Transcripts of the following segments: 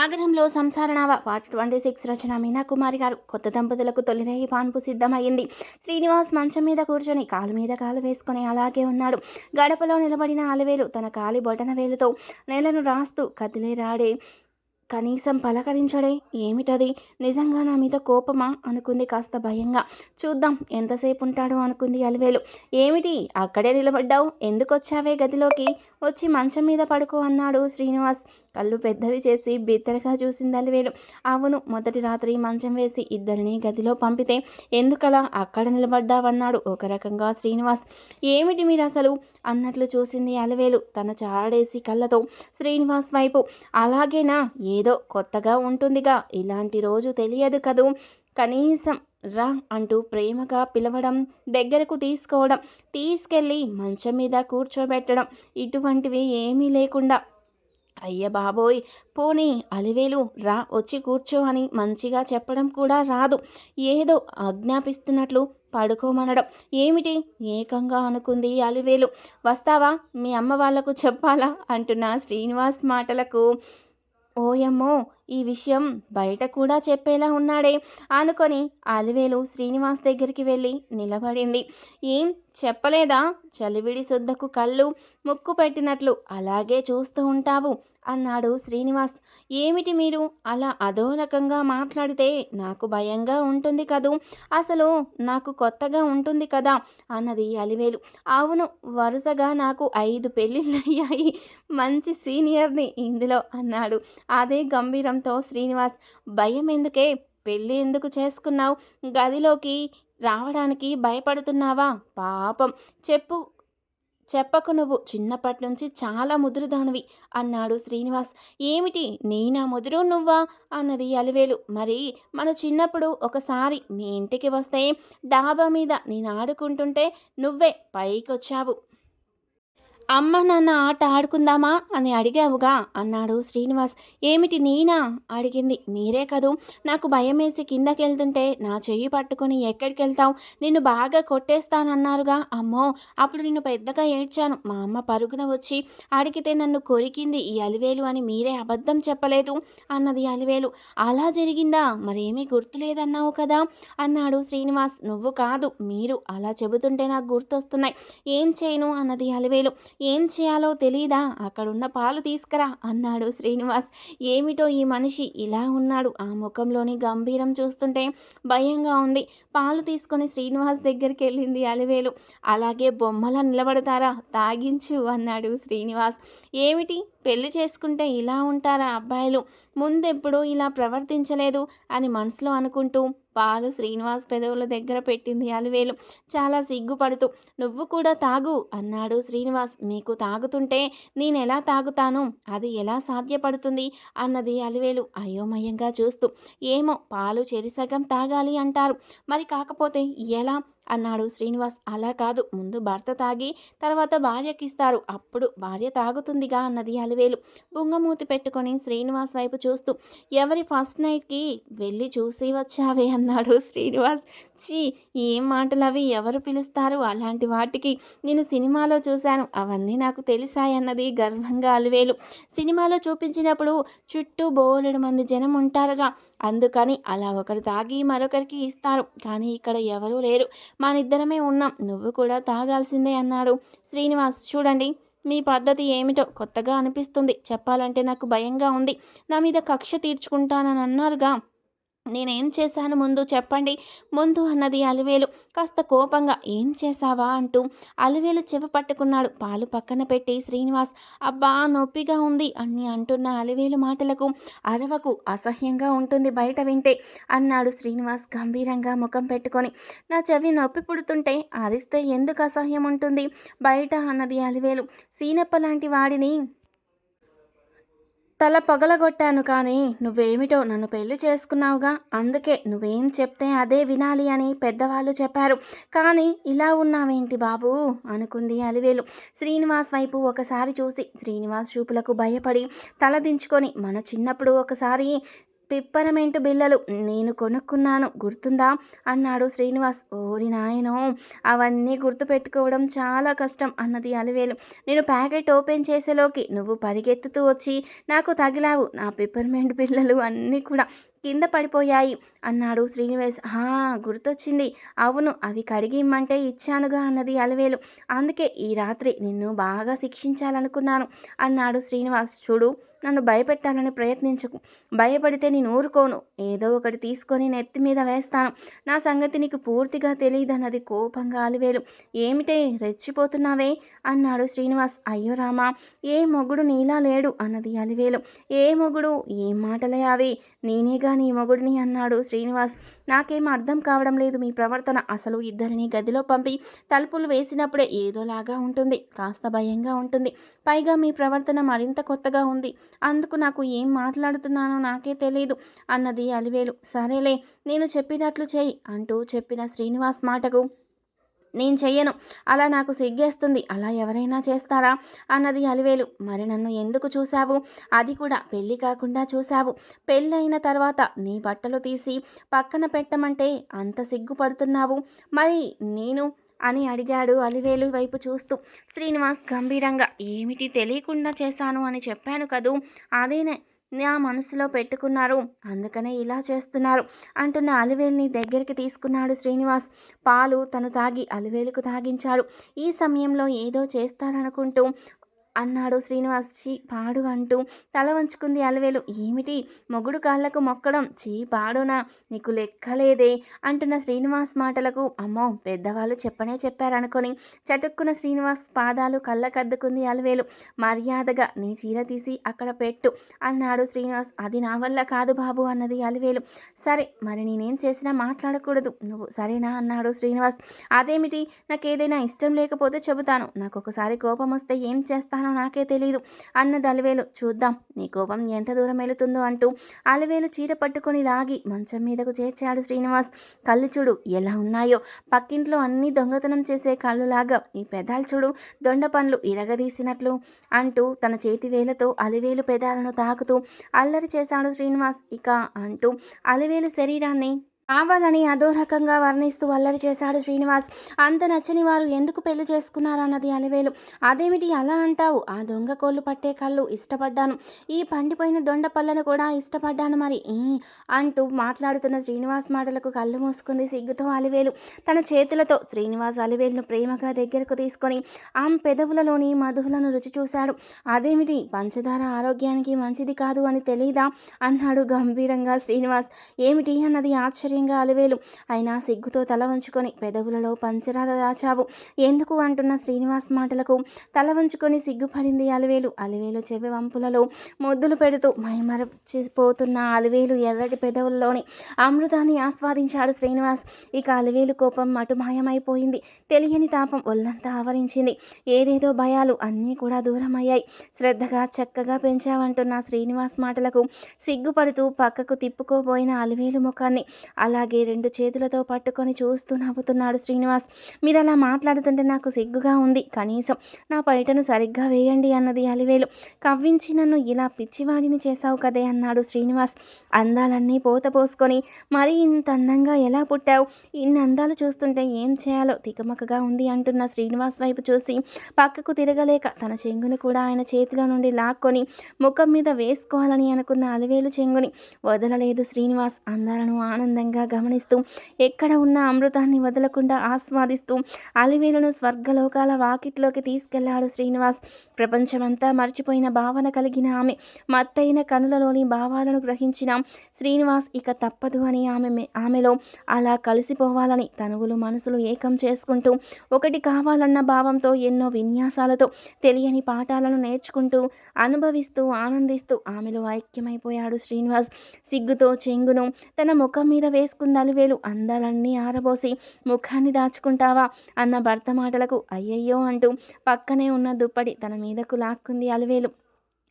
ఆగ్రహంలో సంసారనావ part twenty six రచన మీనాకుమారి గారు. కొత్త దంపతులకు తొలిరేయి పాన్పు సిద్ధమైంది. శ్రీనివాస్ మంచం మీద కూర్చొని కాలు మీద కాలు వేసుకొని అలాగే ఉన్నాడు. గడపలో నిలబడిన అలవేలు తన కాలి బొటన వేలుతో నేలను రాస్తూ కదిలే రాడే కనీసం పలకరించడే ఏమిటది? నిజంగా నా మీద కోపమా? అనుకుంది కాస్త భయంగా. చూద్దాం ఎంతసేపు ఉంటాడో అనుకుంది అలివేలు. ఏమిటి? అక్కడే నిలబడ్డావు? ఎందుకు వచ్చావే గదిలోకి? వచ్చి మంచం మీద పడుకో అన్నాడు శ్రీనివాస్. కళ్ళు పెద్దవి చేసి బిత్తరగా చూసింది అలివేలు అవును మొదటి రాత్రి మంచం వేసి ఇద్దరిని గదిలో పంపితే ఎందుకలా అక్కడ నిలబడ్డావన్నాడు ఒక రకంగా శ్రీనివాస్. ఏమిటి మీరు అసలు అన్నట్లు చూసింది అలివేలు తన చాడేసి కళ్ళతో. శ్రీనివాస్ వైపు అలాగేనా? ఏదో కొత్తగా ఉంటుందిగా ఇలాంటి రోజు తెలియదు కదూ. కనీసం రా అంటూ ప్రేమగా పిలవడం దగ్గరకు తీసుకోవడం తీసుకెళ్ళి మంచం మీద కూర్చోబెట్టడం ఇటువంటివి ఏమీ లేకుండా అయ్య బాబోయ్ పోనీ అలివేలు రా వచ్చి కూర్చో అని మంచిగా చెప్పడం కూడా రాదు. ఏదో ఆజ్ఞాపిస్తున్నట్లు పడుకోమనడం. ఏమిటి? ఏకంగా అనుకుంది అలివేలు. వస్తావా? మీ అమ్మ వాళ్ళకు చెప్పాలా? అంటున్న శ్రీనివాస్ మాటలకు. ఓయమ్మో ఈ విషయం బయట కూడా చెప్పేలా ఉన్నాడే. అనుకొని అలివేలు శ్రీనివాస్ దగ్గరికి వెళ్ళి నిలబడింది. ఏం చెప్పలేదా? చలివిడి శుద్ధకు కళ్ళు ముక్కు పెట్టినట్లు అలాగే చూస్తూ ఉంటావు అన్నాడు శ్రీనివాస్. ఏమిటి మీరు అలా అదో రకంగా మాట్లాడితే నాకు భయంగా ఉంటుంది కదూ? అసలు నాకు కొత్తగా ఉంటుంది కదా? అన్నది అలివేలు. అవును వరుసగా నాకు ఐదు పెళ్ళిళ్ళయ్యాయి. మంచి సీనియర్ని ఇందులో అన్నాడు. అదే గంభీరం గంభీరంతో శ్రీనివాస్ భయం ఎందుకే పెళ్ళి ఎందుకు చేసుకున్నావు? గదిలోకి రావడానికి భయపడుతున్నావా? పాపం. చెప్పు చెప్పకు నువ్వు. చిన్నప్పటి నుంచి చాలా ముదురుదానివి అన్నాడు శ్రీనివాస్. ఏమిటి? నేనా ముదురు? నువ్వా? అన్నది అలివేలు. మరి మన చిన్నప్పుడు ఒకసారి మీ ఇంటికి వస్తే డాబా మీద నేను ఆడుకుంటుంటే నువ్వే పైకొచ్చావు. అమ్మ నాన్న ఆట ఆడుకుందామా అని అడిగావుగా. అన్నాడు శ్రీనివాస్. ఏమిటి నేనా? అడిగింది. మీరే కదూ. నాకు భయమేసి కిందకెళ్తుంటే నా చెయ్యి పట్టుకొని ఎక్కడికి వెళ్తావు నిన్ను బాగా కొట్టేస్తానన్నారుగా. అమ్మో అప్పుడు నిన్ను పెద్దగా ఏడ్చాను. మా అమ్మ పరుగున వచ్చి అడిగితే నన్ను కొరికింది ఈ అలివేలు అని మీరే అబద్ధం చెప్పలేదు అన్నది అలివేలు. అలా జరిగిందా? మరేమీ గుర్తులేదన్నావు కదా? అన్నాడు శ్రీనివాస్. నువ్వు కాదు మీరు అలా చెబుతుంటే నాకు గుర్తొస్తున్నాయి. ఏం చేయను? అన్నది అలివేలు. ఏం చేయాలో తెలీదా? అక్కడున్న పాలు తీసుకురా అన్నాడు శ్రీనివాస్. ఏమిటో ఈ మనిషి ఇలా ఉన్నాడు. ఆ ముఖంలోని గంభీరం చూస్తుంటే భయంగా ఉంది. పాలు తీసుకొని శ్రీనివాస్ దగ్గరికి వెళ్ళింది అలివేలు. అలాగే బొమ్మలా నిలబడతారా? తాగించు అన్నాడు శ్రీనివాస్. ఏమిటి? పెళ్ళి చేసుకుంటే ఇలా ఉంటారా అబ్బాయిలు? ముందెప్పుడు ఇలా ప్రవర్తించలేదు అని మనసులో అనుకుంటూ పాలు శ్రీనివాస్ పెదవుల దగ్గర పెట్టింది అలివేలు. చాలా సిగ్గుపడుతూ నువ్వు కూడా తాగు అన్నాడు శ్రీనివాస్. మీకు తాగుతుంటే నేను ఎలా తాగుతాను? అది ఎలా సాధ్యపడుతుంది? అన్నది అలివేలు అయోమయంగా చూస్తూ. ఏమో పాలు చెరిసగం తాగాలి అంటారు. మరి కాకపోతే ఎలా? అన్నాడు శ్రీనివాస్. అలా కాదు ముందు భర్త తాగి తర్వాత భార్యకిస్తారు. అప్పుడు భార్య తాగుతుందిగా అన్నది అలివేలు. బుంగమూతి పెట్టుకొని శ్రీనివాస్ వైపు చూస్తూ ఎవరి ఫస్ట్ నైట్కి వెళ్ళి చూసి వచ్చావే అన్నాడు శ్రీనివాస్. చీ ఏం మాటలు అవి? ఎవరు పిలుస్తారు? అలాంటి వాటికి నేను సినిమాలో చూశాను. అవన్నీ నాకు తెలిసాయన్నది గర్వంగా అలివేలు. సినిమాలో చూపించినప్పుడు చుట్టూ బోలెడు మంది జనం ఉంటారుగా. అందుకని అలా ఒకరు తాగి మరొకరికి ఇస్తారు. కానీ ఇక్కడ ఎవరూ లేరు. మనిద్దరమే ఉన్నాం. నువ్వు కూడా తాగాల్సిందే అన్నాడు శ్రీనివాస్. చూడండి మీ పద్ధతి ఏమిటో కొత్తగా అనిపిస్తుంది. చెప్పాలంటే నాకు భయంగా ఉంది. నా మీద కక్ష తీర్చుకుంటానని అన్నారుగా. నేనేం చేశాను ముందు చెప్పండి. ముందు అన్నది అలివేలు. కాస్త కోపంగా ఏం చేశావా? అంటూ అలివేలు చెవ పట్టుకున్నాడు. పాలు పక్కన పెట్టి శ్రీనివాస్ అబ్బా నొప్పిగా ఉంది అని అంటున్న అలివేలు మాటలకు అరవకు అసహ్యంగా ఉంటుంది బయట వింటే అన్నాడు శ్రీనివాస్ గంభీరంగా ముఖం పెట్టుకొని. నా చెవి నొప్పి పుడుతుంటే అరిస్తే ఎందుకు అసహ్యం ఉంటుంది బయట? అన్నది అలివేలు. సీనప్ప లాంటి వాడిని తల పగలగొట్టాను కానీ నువ్వేమిటో నన్ను పెళ్ళి చేసుకున్నావుగా. అందుకే నువ్వేం చెప్తే అదే వినాలి అని పెద్దవాళ్ళు చెప్పారు. కానీ ఇలా ఉన్నావేంటి బాబు? అనుకుంది అలివేలు. శ్రీనివాస్ వైపు ఒకసారి చూసి శ్రీనివాస్ చూపులకు భయపడి తల దించుకొని మన చిన్నప్పుడు ఒకసారి పిప్పరమెంటు బిల్లలు నేను కొనుక్కున్నాను. గుర్తుందా? అన్నాడు శ్రీనివాస్. ఓరి నాయనో అవన్నీ గుర్తుపెట్టుకోవడం చాలా కష్టం అన్నది అలివేలు. నేను ప్యాకెట్ ఓపెన్ చేసేలోకి నువ్వు పరిగెత్తుతూ వచ్చి నాకు తగిలావు. నా పిప్పర్మెంట్ బిల్లలు అన్నీ కూడా కింద పడిపోయాయి. అన్నాడు శ్రీనివాస్. హా గుర్తొచ్చింది. అవును అవి కడిగి ఇమ్మంటే ఇచ్చానుగా అన్నది అలవేలు. అందుకే ఈ రాత్రి నిన్ను బాగా శిక్షించాలనుకున్నాను అన్నాడు శ్రీనివాస్. చూడు నన్ను భయపెట్టాలని ప్రయత్నించకు. భయపడితే నేను ఊరుకోను. ఏదో ఒకటి తీసుకొని నెత్తి మీద వేస్తాను. నా సంగతి నీకు పూర్తిగా తెలియదన్నది కోపంగా అలివేలు. ఏమిటే రెచ్చిపోతున్నావే? అన్నాడు శ్రీనివాస్. అయ్యో రామా ఏ మొగుడు నీలా లేడు అన్నది అలివేలు. ఏ మొగుడు ఏం మాటలే అవి. నేనేగా నీ మొగుడిని అన్నాడు శ్రీనివాస్. నాకేం అర్థం కావడం లేదు. మీ ప్రవర్తన అసలు ఇద్దరిని గదిలో పంపి తలుపులు వేసినప్పుడే ఏదోలాగా ఉంటుంది. కాస్త భయంగా ఉంటుంది. పైగా మీ ప్రవర్తన మరింత కొత్తగా ఉంది. అందుకు నాకు ఏం మాట్లాడుతున్నానో నాకే తెలియదు అన్నది అలివేలు. సరేలే నేను చెప్పినట్లు చేయి అంటూ చెప్పిన శ్రీనివాస్ మాటకు నేను చెయ్యను. అలా నాకు సిగ్గేస్తుంది. అలా ఎవరైనా చేస్తారా? అన్నది అలివేలు. మరి నన్ను ఎందుకు చూశావు? అది కూడా పెళ్ళి కాకుండా చూశావు. పెళ్ళైన తర్వాత నీ బట్టలు తీసి పక్కన పెట్టమంటే అంత సిగ్గుపడుతున్నావు? మరి నేను? అని అడిగాడు అలివేలు వైపు చూస్తూ. శ్రీనివాస్ గంభీరంగా ఏమిటి తెలియకుండా చేశాను అని చెప్పాను కదూ? అదేనే. నా మనసులో పెట్టుకున్నారు. అందుకనే ఇలా చేస్తున్నారు అంటున్న అలివేల్ని దగ్గరికి తీసుకున్నాడు శ్రీనివాస్. పాలు తను తాగి అలివేలుకు తాగించాడు. ఈ సమయంలో ఏదో చేస్తారనుకుంటూ అన్నాడు శ్రీనివాస్ చీ పాడు అంటూ తల వంచుకుంది అలవేలు. ఏమిటి? మొగుడు కాళ్ళకు మొక్కడం. చీ పాడునా? నీకు లెక్కలేదే అంటున్న శ్రీనివాస్ మాటలకు. అమ్మో పెద్దవాళ్ళు చెప్పనే చెప్పారనుకొని చటుక్కున శ్రీనివాస్ పాదాలు కళ్ళకద్దుకుంది అలవేలు. మర్యాదగా నీ చీర తీసి అక్కడ పెట్టు అన్నాడు శ్రీనివాస్. అది నా వల్ల కాదు బాబు అన్నది అలివేలు. సరే మరి నేనేం చేసినా మాట్లాడకూడదు. నువ్వు సరేనా అన్నాడు శ్రీనివాస్. అదేమిటి? నాకేదైనా ఇష్టం లేకపోతే చెబుతాను. నాకు ఒకసారి కోపం వస్తే ఏం చేస్తాను? చేస్తానో నాకే తెలియదు అన్నది అలివేలు. చూద్దాం. నీ కోపం ఎంత దూరం వెళుతుందో అంటూ అలివేలు చీర పట్టుకొని లాగి మంచం మీదకు చేర్చాడు శ్రీనివాస్. కళ్ళు చూడు ఎలా ఉన్నాయో. పక్కింట్లో అన్ని దొంగతనం చేసే కళ్ళులాగా. ఈ పెదాలు చూడు దొండ పండ్లు ఇరగదీసినట్లు అంటూ తన చేతి వేలతో అలివేలు పెదాలను తాకుతూ అల్లరి చేశాడు శ్రీనివాస్. ఇక అంటూ అలివేలు శరీరాన్ని కావాలని అదో రకంగా వర్ణిస్తూ అల్లరి చేశాడు శ్రీనివాస్. అంత నచ్చని వారు ఎందుకు పెళ్ళి చేసుకున్నారన్నది అలివేలు. అదేమిటి అలా అంటావు? ఆ దొంగ కోళ్ళు పట్టే కళ్ళు ఇష్టపడ్డాను. ఈ పండిపోయిన దొండ పళ్ళను కూడా ఇష్టపడ్డాను మరి. అంటూ మాట్లాడుతున్న శ్రీనివాస్ మాటలకు కళ్ళు మూసుకుంది సిగ్గుతో అలివేలు. తన చేతులతో శ్రీనివాస్ అలివేలును ప్రేమగా దగ్గరకు తీసుకొని ఆమె పెదవులలోని మధువులను రుచి చూశాడు. అదేమిటి? పంచదార ఆరోగ్యానికి మంచిది కాదు అని తెలీదా? అన్నాడు గంభీరంగా శ్రీనివాస్. ఏమిటి? అన్నది ఆశ్చర్యం ఆశ్చర్యంగా అలివేలు అయినా సిగ్గుతో తల వంచుకొని పెదవులలో పంచరాధ దాచావు. ఎందుకు అంటున్న శ్రీనివాస్ మాటలకు? తల వంచుకొని సిగ్గుపడింది అలివేలు. అలివేలు చెవి వంపులలో మొద్దులు పెడుతూ మైమరచిపోతున్న అలివేలు ఎర్రటి పెదవుల్లోని అమృతాన్ని ఆస్వాదించాడు శ్రీనివాస్. ఇక అలివేలు కోపం మటుమాయమైపోయింది తెలియని తాపం ఒళ్ళంతా ఆవరించింది. ఏదేదో భయాలు అన్నీ కూడా దూరమయ్యాయి. శ్రద్ధగా చక్కగా పెంచావంటున్న శ్రీనివాస్ మాటలకు సిగ్గుపడుతూ పక్కకు తిప్పుకోబోయిన అలివేలు ముఖాన్ని అలాగే రెండు చేతులతో పట్టుకొని చూస్తూ నవ్వుతున్నాడు శ్రీనివాస్. మీరు అలా మాట్లాడుతుంటే నాకు సిగ్గుగా ఉంది. కనీసం నా పైటను సరిగ్గా వేయండి అన్నది అలివేలు. కవ్వించి నన్ను ఇలా పిచ్చివాడిని చేశావు కదే అన్నాడు శ్రీనివాస్. అందాలన్నీ పోత పోసుకొని మరీ ఇంత అందంగా ఎలా పుట్టావు? ఇన్ని అందాలు చూస్తుంటే ఏం చేయాలో? తికమకగా ఉంది అంటున్న శ్రీనివాస్ వైపు చూసి పక్కకు తిరగలేక తన చెంగుని కూడా ఆయన చేతిలో నుండి లాక్కొని ముఖం మీద వేసుకోవాలని అనుకున్న అలివేలు చెంగుని వదలలేదు శ్రీనివాస్. అందాలను ఆనందంగా శ్రద్ధగా గమనిస్తూ ఎక్కడ ఉన్న అమృతాన్ని వదలకుండా ఆస్వాదిస్తూ అలివేలను స్వర్గలోకాల వాకిట్లోకి తీసుకెళ్ళాడు శ్రీనివాస్. ప్రపంచమంతా మర్చిపోయిన భావన కలిగిన ఆమె మత్తైన కనులలోని భావాలను గ్రహించిన శ్రీనివాస్ ఇక తప్పదు అని ఆమె ఆమెలో అలా కలిసిపోవాలని తనువులు మనసులు ఏకం చేసుకుంటూ ఒకటి కావాలన్న భావంతో ఎన్నో విన్యాసాలతో తెలియని పాఠాలను నేర్చుకుంటూ అనుభవిస్తూ ఆనందిస్తూ ఆమెలో ఐక్యమైపోయాడు శ్రీనివాస్. సిగ్గుతో చెంగును తన ముఖం మీద వేసుకుంది అలివేలు అందాలన్నీ ఆరబోసి ముఖాన్ని దాచుకుంటావా? అన్న భర్త మాటలకు అయ్యయ్యో అంటూ పక్కనే ఉన్న దుప్పటి తన మీదకు లాక్కుంది అలివేలు.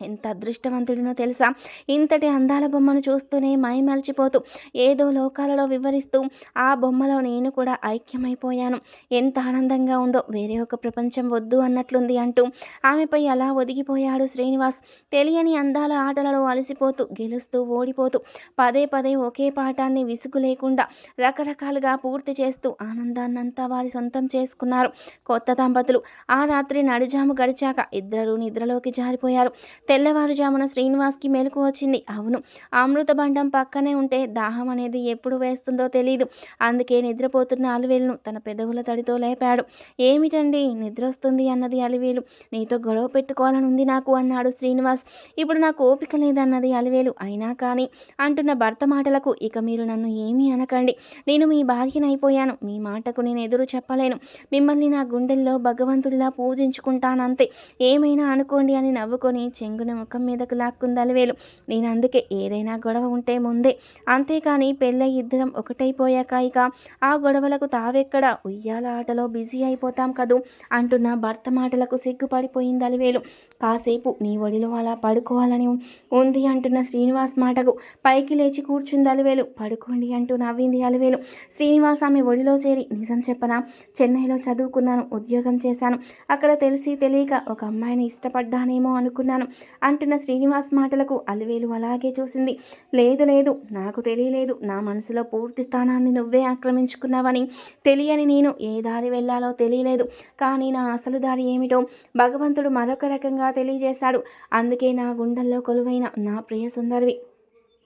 ఎంత అదృష్టవంతుడినో తెలుసా? ఇంతటి అందాల బొమ్మను చూస్తూనే మైమలిచిపోతూ ఏదో లోకాలలో వివరిస్తూ ఆ బొమ్మలో నేను కూడా ఐక్యమైపోయాను. ఎంత ఆనందంగా ఉందో వేరే ఒక ప్రపంచం వద్దు అన్నట్లుంది అంటూ. ఆమెపై అలా ఒదిగిపోయాడు శ్రీనివాస్. తెలియని అందాల ఆటలలో అలసిపోతూ గెలుస్తూ ఓడిపోతూ పదే పదే ఒకే పాఠాన్ని విసుగు లేకుండా రకరకాలుగా పూర్తి చేస్తూ ఆనందాన్నంతా వారి సొంతం చేసుకున్నారు. కొత్త దంపతులు ఆ రాత్రి నడిజాము గడిచాక ఇద్దరు నిద్రలోకి జారిపోయారు. తెల్లవారుజామున శ్రీనివాస్కి మెలకు వచ్చింది. అవును అమృతబండం పక్కనే ఉంటే దాహం అనేది ఎప్పుడు వేస్తుందో తెలియదు అందుకే నిద్రపోతున్న అలివేలును తన పెదవుల తడితో లేపాడు. ఏమిటండి నిద్ర వస్తుంది అన్నది అలివేలు. నీతో గొడవ పెట్టుకోవాలని ఉంది నాకు అన్నాడు శ్రీనివాస్. ఇప్పుడు నాకు ఓపిక లేదన్నది అలివేలు. అయినా కానీ అంటున్న భర్త మాటలకు ఇక మీరు నన్ను ఏమీ అనకండి. నేను మీ భార్యనైపోయాను. మీ మాటకు నేను ఎదురు చెప్పలేను. మిమ్మల్ని నా గుండెల్లో భగవంతుడిలా పూజించుకుంటానంతే. ఏమైనా అనుకోండి అని నవ్వుకొని చెంగున ముఖం మీదకు లాక్కుందాలి వేలు. నేను అందుకే ఏదైనా గొడవ ఉంటే ముందే. అంతేకాని పెళ్ళై ఇద్దరం ఒకటైపోయాక ఇక ఆ గొడవలకు తావెక్కడ ఉయ్యాల ఆటలో బిజీ అయిపోతాం కదూ అంటున్న భర్త మాటలకు సిగ్గుపడిపోయింది అలివేలు కాసేపు నీ ఒడిలో అలా పడుకోవాలని ఉంది అంటున్న శ్రీనివాస్ మాటకు పైకి లేచి కూర్చుంది అలివేలు పడుకోండి అంటూ నవ్వింది అలివేలు శ్రీనివాస్ ఆమె ఒడిలో చేరి నిజం చెప్పనా? చెన్నైలో చదువుకున్నాను ఉద్యోగం చేశాను. అక్కడ తెలిసి తెలియక ఒక అమ్మాయిని ఇష్టపడ్డానేమో అనుకున్నాను. అంటున్న శ్రీనివాస్ మాటలకు అలివేలు అలాగే చూసింది. లేదు లేదు నాకు తెలియలేదు. నా మనసులో పూర్తి స్థానాన్ని నువ్వే ఆక్రమించుకున్నావని తెలియని నేను ఏ దారి వెళ్ళాలో తెలియలేదు. కానీ నా అసలు దారి ఏమిటో భగవంతుడు మరొక రకంగా తెలియజేశాడు. అందుకే నా గుండెల్లో కొలువైన నా ప్రియ సుందరివి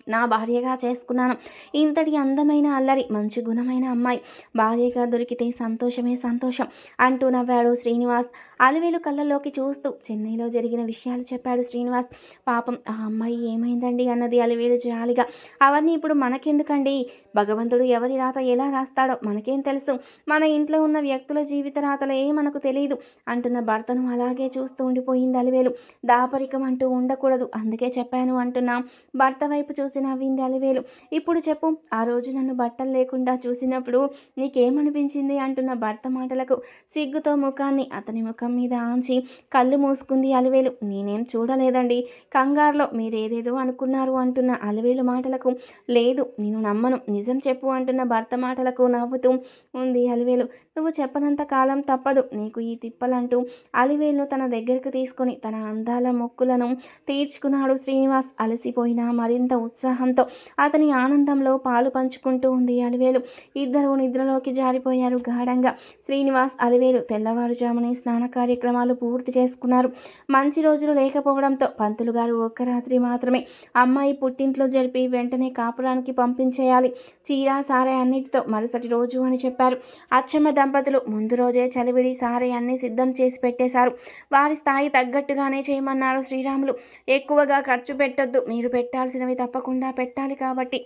నా భార్యగా చేసుకున్నాను. ఇంతటి అందమైన అల్లరి మంచి గుణమైన అమ్మాయి. భార్యగా దొరికితే సంతోషమే సంతోషం అంటూ నవ్వాడు శ్రీనివాస్. అలివేలు కళ్ళల్లోకి చూస్తూ చెన్నైలో జరిగిన విషయాలు చెప్పాడు శ్రీనివాస్. పాపం ఆ అమ్మాయి ఏమైందండి అన్నది అలివేలు జాలిగా. అవన్నీ ఇప్పుడు మనకెందుకండి? భగవంతుడు ఎవరి రాత ఎలా రాస్తాడో మనకేం తెలుసు. మన ఇంట్లో ఉన్న వ్యక్తుల జీవిత రాతలే మనకు తెలియదు అంటున్న భర్తను అలాగే చూస్తూ ఉండిపోయింది అలివేలు. దాపరికం అంటూ ఉండకూడదు. అందుకే చెప్పాను అంటున్నా. భర్త వైపు చూసి చూసి నవ్వింది అలివేలు ఇప్పుడు చెప్పు ఆ రోజు నన్ను బట్టలు లేకుండా చూసినప్పుడు నీకేమనిపించింది? అంటున్న భర్త మాటలకు సిగ్గుతో ముఖాన్ని అతని ముఖం మీద ఆంచి కళ్ళు మూసుకుంది అలివేలు. నేనేం చూడలేదండి. కంగారులో మీరేదేదో అనుకున్నారు అంటున్న అలివేలు మాటలకు. లేదు నేను నమ్మను. నిజం చెప్పు అంటున్న భర్త మాటలకు నవ్వుతూ ఉంది అలివేలు. నువ్వు చెప్పనంత కాలం తప్పదు. నీకు ఈ తిప్పలంటూ అలివేలును తన దగ్గరకు తీసుకొని తన అందాల మొక్కులను తీర్చుకున్నాడు శ్రీనివాస్. అలసిపోయినా మరింత ఉత్సాహం ఉత్సాహంతో అతని ఆనందంలో పాలు పంచుకుంటూ ఉంది అలివేలు. ఇద్దరు నిద్రలోకి జారిపోయారు గాఢంగా. శ్రీనివాస్ అలివేలు తెల్లవారుజామునే స్నాన కార్యక్రమాలు పూర్తి చేసుకున్నారు. మంచి రోజులు లేకపోవడంతో పంతులు గారు ఒక్క రాత్రి మాత్రమే అమ్మాయి పుట్టింట్లో జరిపి వెంటనే కాపురానికి పంపించేయాలి. చీర సారే అన్నిటితో మరుసటి రోజు అని చెప్పారు. అచ్చమ్మ దంపతులు ముందు రోజే చలివిడి సారే అన్ని సిద్ధం చేసి పెట్టేశారు. వారి స్థాయి తగ్గట్టుగానే చేయమన్నారు శ్రీరాములు. ఎక్కువగా ఖర్చు పెట్టొద్దు మీరు పెట్టాల్సినవి తప్పకుండా తప్పకుండా పెట్టాలి కాబట్టి.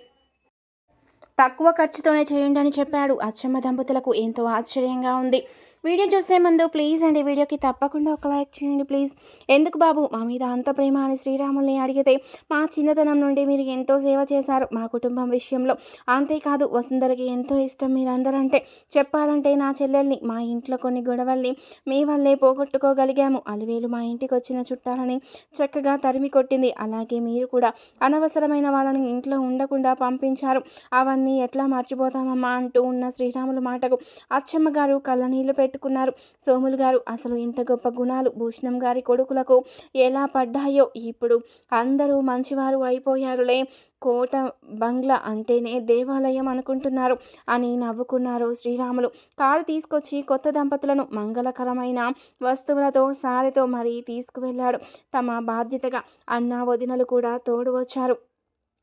తక్కువ ఖర్చుతోనే చేయండి అని చెప్పాడు అచ్చమ్మ దంపతులకు ఎంతో ఆశ్చర్యంగా ఉంది. వీడియో చూసే ముందు ప్లీజ్ అండి వీడియోకి తప్పకుండా ఒక లైక్ చేయండి ప్లీజ్ ఎందుకు బాబు? మా మీద అంత ప్రేమ అని శ్రీరాముల్ని అడిగితే మా చిన్నతనం నుండి మీరు ఎంతో సేవ చేశారు మా కుటుంబం విషయంలో. అంతేకాదు వసుంధరకి ఎంతో ఇష్టం మీరందరంటే. చెప్పాలంటే నా చెల్లెల్ని మా ఇంట్లో కొన్ని గొడవల్ని మీ వల్లే పోగొట్టుకోగలిగాము. అలివేలు మా ఇంటికి వచ్చిన చుట్టాలని చక్కగా తరిమి కొట్టింది. అలాగే మీరు కూడా అనవసరమైన వాళ్ళని ఇంట్లో ఉండకుండా పంపించారు. అవన్నీ ఎట్లా మర్చిపోతామమ్మా అంటూ ఉన్న శ్రీరాముల మాటకు అచ్చమ్మ గారు కళ్ళనీళ్ళు పెట్టు పెట్టుకున్నారు. సోములు గారు అసలు ఇంత గొప్ప గుణాలు భూషణం గారి కొడుకులకు ఎలా పడ్డాయో ఇప్పుడు అందరూ మంచివారు అయిపోయారులే. కోట బంగ్లా అంటేనే దేవాలయం అనుకుంటున్నారు అని నవ్వుకున్నారు శ్రీరాములు. కారు తీసుకొచ్చి కొత్త దంపతులను మంగళకరమైన వస్తువులతో సారెతో మరీ తీసుకువెళ్ళాడు. తమ బాధ్యతగా అన్న వదినలు కూడా తోడు వచ్చారు.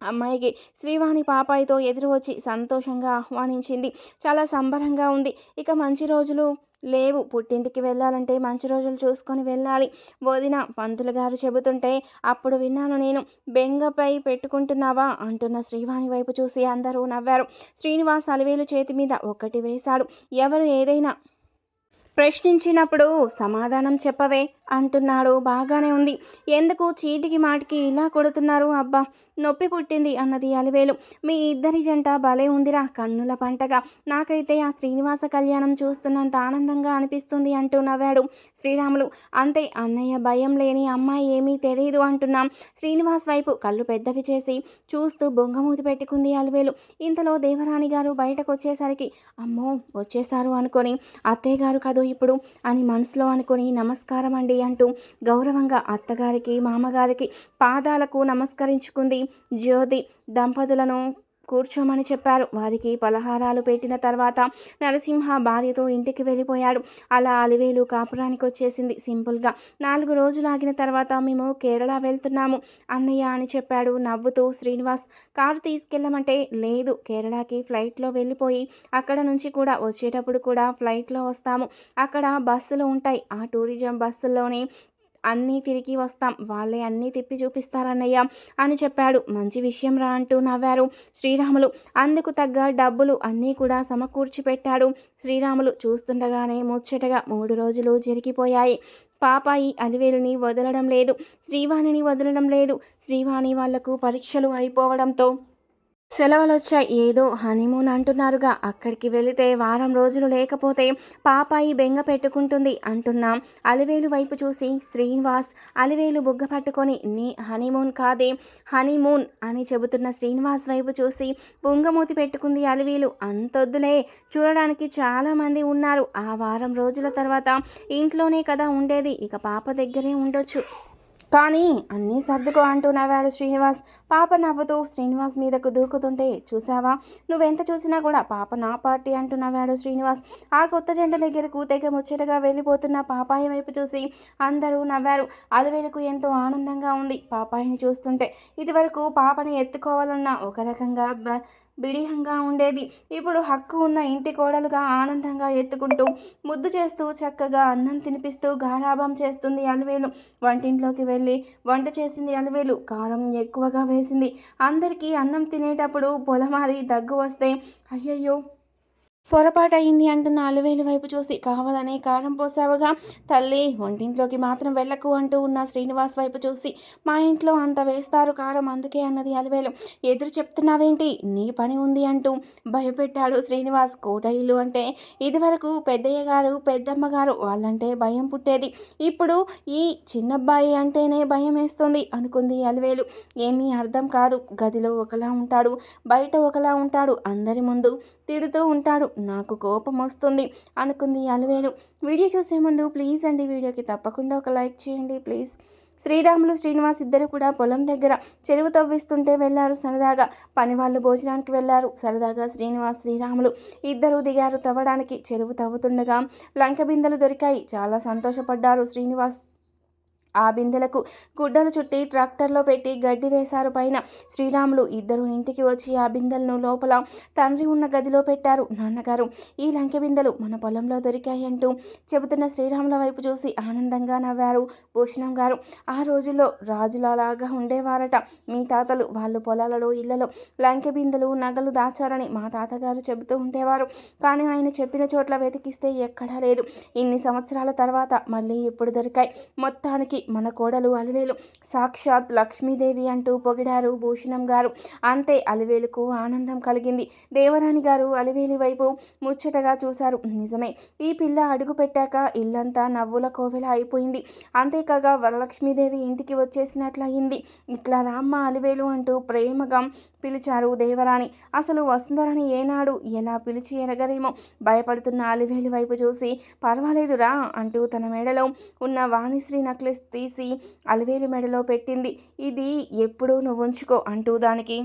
అమ్మాయికి శ్రీవాణి పాపాయితో ఎదురు వచ్చి సంతోషంగా ఆహ్వానించింది. చాలా సంబరంగా ఉంది. ఇక మంచి రోజులు లేవు. పుట్టింటికి వెళ్ళాలంటే మంచి రోజులు చూసుకొని వెళ్ళాలి. వదిన పంతులు గారు చెబుతుంటే అప్పుడు విన్నాను నేను. బెంగపై పెట్టుకుంటున్నావా? అంటున్న శ్రీవాణి వైపు చూసి అందరూ నవ్వారు. శ్రీనివాస్ అలివేలు చేతి మీద ఒకటి వేశాడు. ఎవరు ఏదైనా ప్రశ్నించినప్పుడు సమాధానం చెప్పవే అంటున్నాడు. బాగానే ఉంది. ఎందుకు చీటికి మాటికి ఇలా కొడుతున్నారు? అబ్బా నొప్పి పుట్టింది అన్నది అలివేలు. మీ ఇద్దరి జంట భలే ఉందిరా కన్నుల పంటగా. నాకైతే ఆ శ్రీనివాస కళ్యాణం చూస్తున్నంత ఆనందంగా అనిపిస్తుంది అంటూ నవ్వాడు. శ్రీరాములు అంతే అన్నయ్య భయం లేని అమ్మాయి ఏమీ తెలియదు అంటున్నాం. శ్రీనివాస్ వైపు కళ్ళు పెద్దవి చేసి చూస్తూ బొంగమూతి పెట్టుకుంది అలివేలు. ఇంతలో దేవరాణి గారు బయటకు వచ్చేసరికి అమ్మో వచ్చేసారు అనుకొని అత్తయ్య గారు కదో ఇప్పుడు అని మనసులో అనుకొని నమస్కారం అండి అంటూ గౌరవంగా అత్తగారికి మామగారికి పాదాలకు నమస్కరించుకుంది జ్యోతి దంపతులను కూర్చోమని చెప్పారు. వారికి పలహారాలు పెట్టిన తర్వాత నరసింహ భార్యతో ఇంటికి వెళ్ళిపోయాడు. అలా అలివేలు కాపురానికి వచ్చేసింది. సింపుల్గా నాలుగు రోజులు ఆగిన తర్వాత మేము కేరళ వెళ్తున్నాము అన్నయ్య అని చెప్పాడు. నవ్వుతూ శ్రీనివాస్ కారు తీసుకెళ్ళమంటే లేదు. కేరళకి ఫ్లైట్లో వెళ్ళిపోయి అక్కడ నుంచి కూడా వచ్చేటప్పుడు కూడా ఫ్లైట్లో వస్తాము. అక్కడ బస్సులు ఉంటాయి. ఆ టూరిజం బస్సుల్లోనే అన్నీ తిరిగి వస్తాం. వాళ్ళే అన్నీ తిప్పి చూపిస్తారన్నయ్య అని చెప్పాడు. మంచి విషయం రా అంటూ నవ్వారు శ్రీరాములు. అందుకు తగ్గ డబ్బులు అన్నీ కూడా సమకూర్చి పెట్టాడు శ్రీరాములు. చూస్తుండగానే ముచ్చటగా మూడు రోజులు జరిగిపోయాయి. పాపాయి అలివేలుని వదలడం లేదు. శ్రీవాణిని వదలడం లేదు. శ్రీవాణి వాళ్ళకు పరీక్షలు అయిపోవడంతో సెలవులు వచ్చాయి ఏదో హనీమూన్ అంటున్నారుగా. అక్కడికి వెళితే వారం రోజులు లేకపోతే పాపాయి బెంగ పెట్టుకుంటుంది అంటున్నాం. అలివేలు వైపు చూసి శ్రీనివాస్ అలివేలు బుగ్గ పట్టుకొని నీ హనీమూన్ కాదే హనీమూన్ అని చెబుతున్న శ్రీనివాస్ వైపు చూసి బుంగమూతి పెట్టుకుంది అలివేలు. అంతొద్దులే చూడడానికి చాలామంది ఉన్నారు. ఆ వారం రోజుల తర్వాత ఇంట్లోనే కదా ఉండేది. ఇక పాప దగ్గరే ఉండొచ్చు. కానీ అన్నీ సర్దుకో అంటూ నవ్వాడు శ్రీనివాస్. పాప నవ్వుతూ శ్రీనివాస్ మీదకు దూకుతుంటే చూసావా నువ్వెంత చూసినా కూడా పాప నా పార్టీ అంటూ నవ్వాడు శ్రీనివాస్. ఆ కొత్త జంట దగ్గరకు తెగ ముచ్చటగా వెళ్ళిపోతున్న పాపాయి వైపు చూసి అందరూ నవ్వారు. అలవేలకు ఎంతో ఆనందంగా ఉంది పాపాయిని చూస్తుంటే. ఇదివరకు పాపని ఎత్తుకోవాలన్న ఒక రకంగా బిడిహంగా ఉండేది. ఇప్పుడు హక్కు ఉన్న ఇంటి కోడలుగా ఆనందంగా ఎత్తుకుంటూ ముద్దు చేస్తూ చక్కగా అన్నం తినిపిస్తూ గారాభం చేస్తుంది అలివేలు. వంటింట్లోకి వెళ్ళి వంట చేసింది అలివేలు. కారం ఎక్కువగా వేసింది. అందరికీ అన్నం తినేటప్పుడు పొలమారి దగ్గు వస్తే అయ్యయ్యో! పొరపాటు అయింది అంటున్న అలివేలు వైపు చూసి కావాలనే కారం పోసావుగా. తల్లి వంటింట్లోకి మాత్రం వెళ్ళకు అంటూ ఉన్న శ్రీనివాస్ వైపు చూసి మా ఇంట్లో అంత వేస్తారు కారం అందుకే అన్నది అలివేలు. ఎదురు చెప్తున్నావేంటి? నీ పని ఉంది అంటూ భయపెట్టాడు శ్రీనివాస్. కోట ఇల్లు అంటే ఇదివరకు పెద్దయ్య గారు పెద్దమ్మ గారు వాళ్ళంటే భయం పుట్టేది. ఇప్పుడు ఈ చిన్నబ్బాయి అంటేనే భయం వేస్తుంది అనుకుంది అలివేలు. ఏమీ అర్థం కాదు. గదిలో ఒకలా ఉంటాడు బయట ఒకలా ఉంటాడు అందరి ముందు తిడుతూ ఉంటాడు. నాకు కోపం వస్తుంది అనుకుంది అలవేలు. వీడియో చూసే ముందు ప్లీజ్ అండి వీడియోకి తప్పకుండా ఒక లైక్ చేయండి. ప్లీజ్. శ్రీరాములు శ్రీనివాస్ ఇద్దరు కూడా పొలం దగ్గర చెరువు తవ్విస్తుంటే వెళ్ళారు సరదాగా. పని వాళ్ళు భోజనానికి వెళ్ళారు. సరదాగా శ్రీనివాస్ శ్రీరాములు ఇద్దరు దిగారు తవ్వడానికి. చెరువు తవ్వుతుండగా లంక బిందెలు దొరికాయి. చాలా సంతోషపడ్డారు శ్రీనివాస్. ఆ బిందెలకు గుడ్డలు చుట్టి ట్రాక్టర్లో పెట్టి గడ్డి వేశారు. పైన శ్రీరాములు ఇద్దరు ఇంటికి వచ్చి ఆ బిందెలను లోపల తండ్రి ఉన్న గదిలో పెట్టారు. నాన్నగారు ఈ లంకె బిందెలు మన పొలంలో దొరికాయంటూ చెబుతున్న శ్రీరాముల వైపు చూసి ఆనందంగా నవ్వారు భూషణం గారు. ఆ రోజుల్లో రాజులలాగా ఉండేవారట మీ తాతలు. వాళ్ళు పొలాలలో ఇళ్ళలో లంకె బిందెలు నగలు దాచారని మా తాతగారు చెబుతూ ఉండేవారు. కానీ ఆయన చెప్పిన చోట్ల వెతికిస్తే ఎక్కడా లేదు. ఇన్ని సంవత్సరాల తర్వాత మళ్ళీ ఇప్పుడు దొరికాయి? మొత్తానికి మన కోడలు అలివేలు. సాక్షాత్ లక్ష్మీదేవి అంటూ పొగిడారు భూషణం గారు. అంతే అలివేలుకు ఆనందం కలిగింది. దేవరాణి గారు అలివేలి వైపు ముచ్చటగా చూశారు. నిజమే ఈ పిల్ల అడుగు పెట్టాక ఇల్లంతా నవ్వుల కోవెల అయిపోయింది. అంతేకాగా వరలక్ష్మీదేవి ఇంటికి వచ్చేసినట్లయింది. ఇట్లా రామ్మ అలివేలు అంటూ ప్రేమగా పిలిచారు దేవరాణి. అసలు వసుంధరని ఏనాడు ఎలా పిలిచి ఎరగరేమో భయపడుతున్న అలివేలు వైపు చూసి పర్వాలేదురా అంటూ తన మెడలో ఉన్న వాణిశ్రీ నక్లెస్ తీసి అలివేలు మెడలో పెట్టింది. ఇది ఎప్పుడూ నువ్వు ఉంచుకో అంటూ దానికి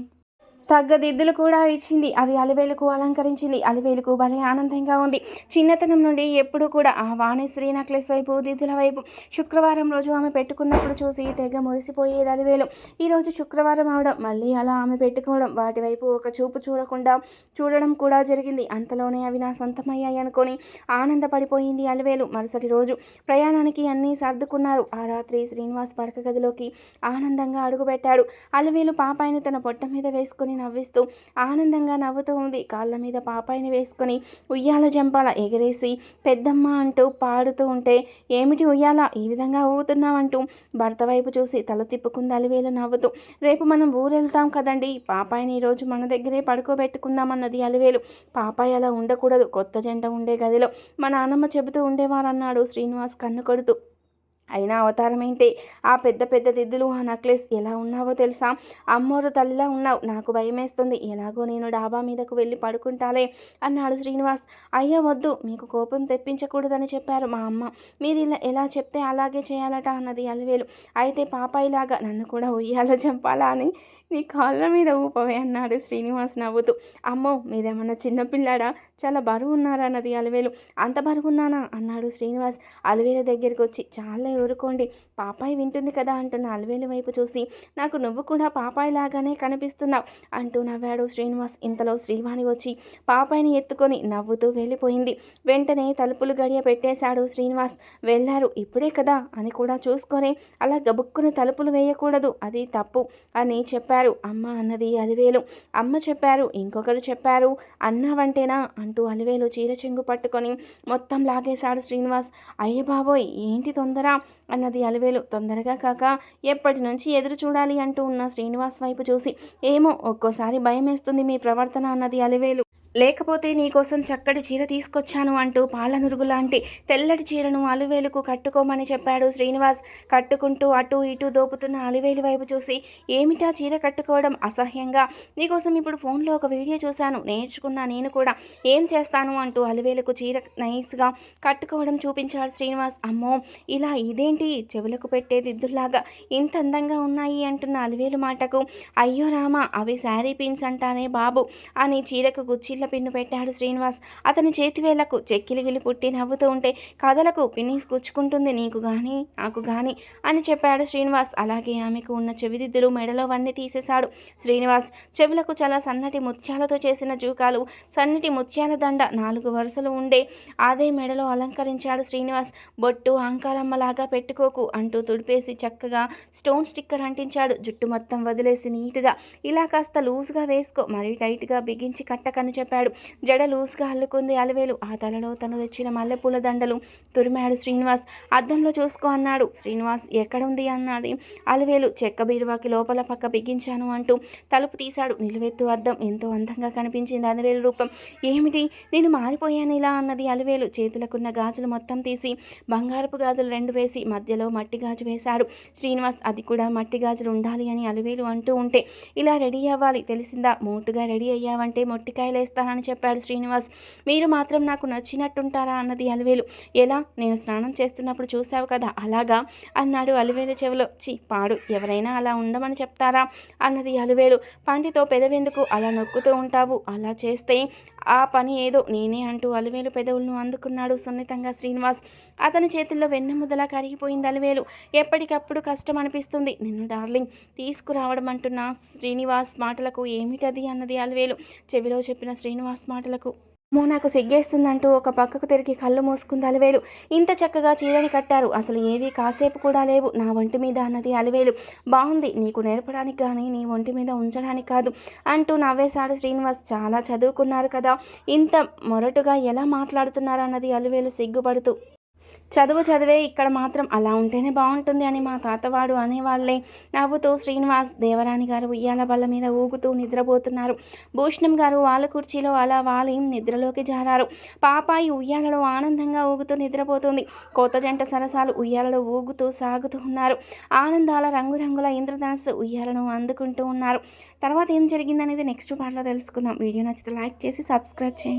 తగ్గ దిద్దులు కూడా ఇచ్చింది. అవి అలివేలుకు అలంకరించింది. అలివేలుకు భలే ఆనందంగా ఉంది. చిన్నతనం నుండి ఎప్పుడూ కూడా ఆ వాణిశ్రీ నెక్లెస్ వైపు దిద్దుల వైపు శుక్రవారం రోజు ఆమె పెట్టుకున్నప్పుడు చూసి తెగ మురిసిపోయేది అలివేలు. ఈరోజు శుక్రవారం అవడం మళ్ళీ అలా ఆమె పెట్టుకోవడం వాటి వైపు ఒక చూపు చూడకుండా చూడడం కూడా జరిగింది. అంతలోనే అవి నా సొంతమయ్యాయి అనుకొని ఆనందపడిపోయింది అలివేలు. మరుసటి రోజు ప్రయాణానికి అన్నీ సర్దుకున్నారు. ఆ రాత్రి శ్రీనివాస్ పడక గదిలోకి ఆనందంగా అడుగుపెట్టాడు. అలివేలు పాపాయిని తన పొట్ట మీద వేసుకుని నవ్విస్తూ ఆనందంగా నవ్వుతూ ఉంది. కాళ్ళ మీద పాపాయిని వేసుకొని ఉయ్యాల జంపాల ఎగరేసి పెద్దమ్మ అంటూ పాడుతూ ఉంటే ఏమిటి ఉయ్యాల? ఈ విధంగా ఊగుతున్నామంటూ భర్త వైపు చూసి తల తిప్పుకుంది అలివేలు నవ్వుతూ రేపు మనం ఊరెళ్తాం కదండి. పాపాయిని ఈరోజు మన దగ్గరే పడుకోబెట్టుకుందామన్నది అలివేలు. పాపాయి అలా ఉండకూడదు. కొత్త జంట ఉండే గదిలో మా నాన్నమ్మ చెబుతూ ఉండేవారన్నాడు శ్రీనివాస్ కన్ను కొడుతూ. అయినా అవతారం ఏంటి ఆ పెద్ద పెద్ద దిద్దులు ఆ నెక్లెస్ ఎలా ఉన్నావో తెలుసా? అమ్మోరు తల్లిలా ఉన్నావు. నాకు భయమేస్తుంది. ఎలాగో నేను డాబా మీదకు వెళ్ళి పడుకుంటాలే అన్నాడు శ్రీనివాస్. అయ్యా వద్దు. మీకు కోపం తెప్పించకూడదని చెప్పారు మా అమ్మ. మీరు ఇలా ఎలా చెప్తే అలాగే చేయాలట అన్నది అలివేలు. అయితే పాపాయిలాగా నన్ను కూడా ఉయ్యాల చంపాలా అని నీ కాళ్ళ మీద ఊపవే అన్నాడు శ్రీనివాస్ నవ్వుతూ. అమ్మో మీరేమన్నా చిన్నపిల్లాడా చాలా బరువు ఉన్నారన్నది అలివేలు. అంత బరువున్నానా అన్నాడు శ్రీనివాస్. అలివేలు దగ్గరికి వచ్చి చాలా ఊరుకోండి. పాపాయి వింటుంది కదా అంటున్న నాలువేలు వైపు చూసి నాకు నువ్వు కూడా పాపాయి లాగానే కనిపిస్తున్నావు అంటూ నవ్వాడు శ్రీనివాస్. ఇంతలో శ్రీవాణి వచ్చి పాపాయిని ఎత్తుకొని నవ్వుతూ వెళ్ళిపోయింది. వెంటనే తలుపులు గడియ పెట్టేశాడు శ్రీనివాస్. వెళ్ళారు ఇప్పుడే కదా అని కూడా చూసుకొని అలా గబుక్కుని తలుపులు వేయకూడదు అది తప్పు అని చెప్పారు. అమ్మ అన్నది అలివేలు. అమ్మ చెప్పారు ఇంకొకరు చెప్పారు అన్నావంటేనా అంటూ అలివేలు చీర చెంగు పట్టుకొని మొత్తం లాగేశాడు శ్రీనివాస్. అయ్య బాబోయ్ ఏంటి తొందర? అన్నది అలివేలు. తొందరగా కాక ఎప్పటి నుంచి ఎదురు చూడాలి అంటూ ఉన్న శ్రీనివాస్ వైపు చూసి ఏమో ఒక్కోసారి భయం వేస్తుంది మీ ప్రవర్తన అన్నది అలివేలు. లేకపోతే నీకోసం చక్కటి చీర తీసుకొచ్చాను అంటూ పాలనురుగు లాంటి తెల్లటి చీరను అలివేలుకు కట్టుకోమని చెప్పాడు శ్రీనివాస్. కట్టుకుంటూ అటు ఇటు దోపుతున్న అలివేలు వైపు చూసి ఏమిటా చీర కట్టుకోవడం అసహ్యంగా? నీకోసం ఇప్పుడు ఫోన్లో ఒక వీడియో చూశాను నేర్చుకున్నా నేను కూడా. ఏం చేస్తాను అంటూ అలివేలకు చీర నైస్గా కట్టుకోవడం చూపించాడు శ్రీనివాస్. అమ్మో ఇలా ఇదేంటి? చెవులకు పెట్టే దిద్దుల్లాగా ఇంత అందంగా ఉన్నాయి అంటున్న అలివేలు మాటకు. అయ్యో రామ అవి శారీ పిన్స్ అంటానే బాబు అని చీరకు గుచ్చిళ్ళ పిన్ను పెట్టాడు శ్రీనివాస్. అతని చేతివేళ్ళకు చెక్కిలిగిలి పుట్టి నవ్వుతూ ఉంటే కథలకు పిన్నీస్ గుచ్చుకుంటుంది నీకు గాని నాకు గాని అని చెప్పాడు శ్రీనివాస్. అలాగే ఆమెకు ఉన్న చెవిదిద్దులు మెడలో వన్నీ తీసేశాడు శ్రీనివాస్. చెవులకు చాలా సన్నటి ముత్యాలతో చేసిన జూకాలు సన్నటి ముత్యాల దండ నాలుగు వరుసలు ఉండే అదే మెడలో అలంకరించాడు శ్రీనివాస్. బొట్టు ఆంకాలమ్మలాగా పెట్టుకోకు అంటూ తుడిపేసి చక్కగా స్టోన్ స్టిక్కర్ అంటించాడు. జుట్టు మొత్తం వదిలేసి నీట్గా ఇలా కాస్త లూజ్గా వేసుకో మరీ టైట్గా బిగించి కట్టకని చెప్పాడు చెప్పాడు. జడ లూస్గా అల్లుకుంది అలవేలు. ఆ తలలో తను తెచ్చిన మల్లెపూల దండలు. తురిమాడు శ్రీనివాస్. అద్దంలో చూసుకో అన్నాడు. శ్రీనివాస్ ఎక్కడుంది? అన్నది. అలవేలు చెక్క బీరువాకి లోపల పక్క బిగించాను అంటూ తలుపు తీశాడు. నిలువెత్తు అద్దం ఎంతో అందంగా కనిపించింది అలవేలు రూపం. ఏమిటి? నేను మారిపోయాను ఇలా అన్నది అలవేలు. చేతులకున్న గాజులు మొత్తం తీసి బంగారపు గాజులు రెండు వేసి మధ్యలో మట్టి గాజు వేశాడు. శ్రీనివాస్ అది కూడా మట్టి గాజులు ఉండాలి అని అలవేలు అంటూ ఉంటే ఇలా రెడీ అవ్వాలి. తెలిసిందా? మోటుగా రెడీ అయ్యావంటే మొట్టికాయలు చేస్తానని చెప్పాడు శ్రీనివాస్. మీరు మాత్రం నాకు నచ్చినట్టుంటారా అన్నది అలివేలు. ఎలా? నేను స్నానం చేస్తున్నప్పుడు చూసావు కదా? అలాగా? అన్నాడు అలివేలు చెవిలో. చి పాడు. ఎవరైనా అలా ఉండమని చెప్తారా? అన్నది అలివేలు. పంటితో పెదవెందుకు అలా నొక్కుతూ ఉంటావు? అలా చేస్తే ఆ పని ఏదో నేనే అంటూ అలివేలు పెదవులను అందుకున్నాడు సున్నితంగా శ్రీనివాస్. అతని చేతుల్లో వెన్నెముదలా కరిగిపోయింది అలివేలు. ఎప్పటికప్పుడు కష్టం అనిపిస్తుంది. నిన్ను డార్లింగ్ తీసుకురావడం అంటున్న శ్రీనివాస్ మాటలకు ఏమిటది అన్నది అలివేలు చెవిలో చెప్పిన శ్రీనివాస్ మాటలకు. మోనాకు సిగ్గేస్తుందంటూ ఒక పక్కకు తిరిగి కళ్ళు మూసుకుంది అలివేలు ఇంత చక్కగా చీరని కట్టారు. అసలు ఏవి కాసేపు కూడా లేవు. నా ఒంటి మీద అన్నది అలివేలు. బాగుంది నీకు నేర్పడానికి కానీ నీ ఒంటి మీద ఉంచడానికి కాదు అంటూ నవ్వేశాడు శ్రీనివాస్. చాలా చదువుకున్నారు కదా. ఇంత మొరటుగా ఎలా మాట్లాడుతున్నారు అన్నది అలివేలు సిగ్గుపడుతూ. చదువు చదివే ఇక్కడ మాత్రం అలా ఉంటేనే బాగుంటుంది అని మా తాతవాడు అనేవాళ్ళే నవ్వుతూ శ్రీనివాస్ దేవరాణి గారు ఉయ్యాల బల్ల మీద ఊగుతూ నిద్రపోతున్నారు. భూషణం గారు వాళ్ళ కుర్చీలో అలా వాలి నిద్రలోకి జారారు. పాపాయి ఉయ్యాలలో ఆనందంగా ఊగుతూ నిద్రపోతుంది. కొత్త జంట సరసాలు ఉయ్యాలలో ఊగుతూ సాగుతూ ఉన్నారు. ఆనందాల రంగురంగుల ఇంద్రధనస్సు ఉయ్యాలను అందుకుంటూ ఉన్నారు. తర్వాత ఏం జరిగిందనేది నెక్స్ట్ పాటలో తెలుసుకుందాం. వీడియో నచ్చితే లైక్ చేసి సబ్స్క్రైబ్ చేయండి.